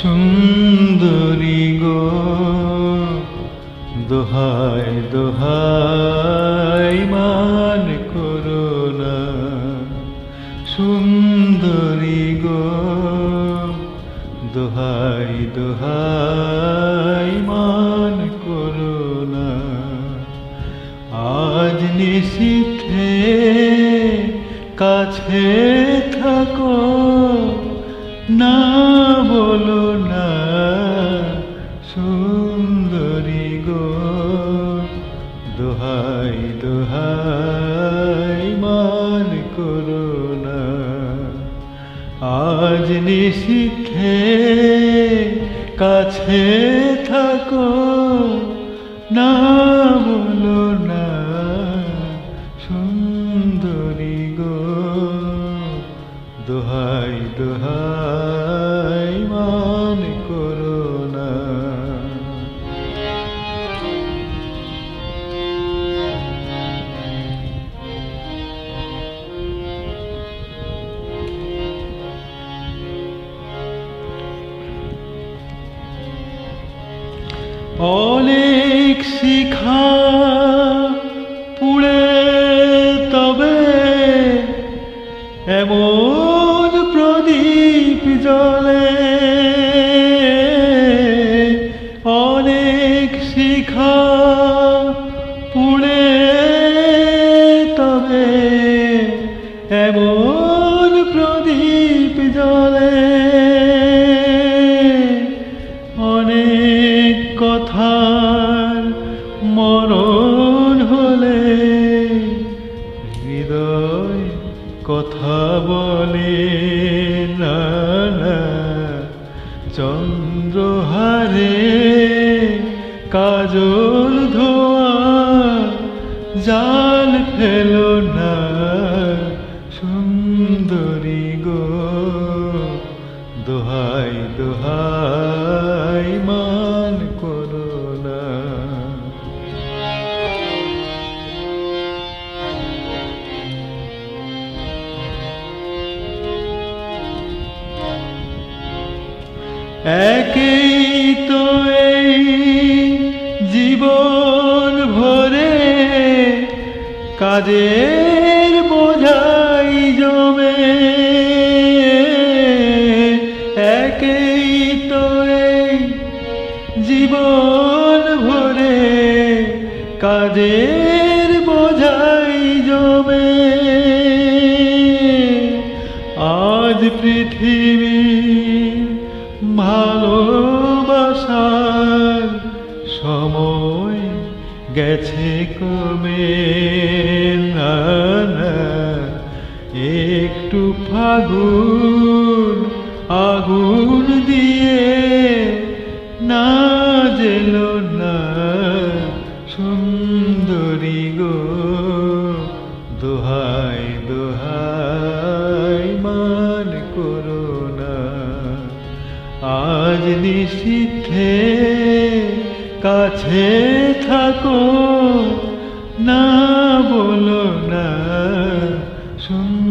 সুন্দরী গো দোহাই দোহাই মান করুণা সুন্দরী গো দোহাই দোহাই মান করুণা আজ নিশীথে কাছে থাকো, না দোহাই দোহাই মান করো না। আজ নিশীথে কাছে থাকো না বলো না। সুন্দরী গো, দোহাই দোহাই মান করো অনেক শিখা পুড়ে তবে এমন প্রদীপ জলে অনেক শিখা কথার মরণ হলে হৃদয় কথা বলে, না চন্দ্রহারে কাজল ধোয়া জাল ফেলো না, সুন্দরী গো, দোহাই দোহাই মান করো একেই তো এই জীবন ভরে কাজের বোঝাই জমে। একেই তো এই জীবন ভরে কাজের গেছে কমে একটু ফাগুন, আগুন দিয়ে না জেল না, সুন্দরী গো, দোহাই দোহাই মান করো না। আজ নিশীথে কাছে থাকো না বলো না শুন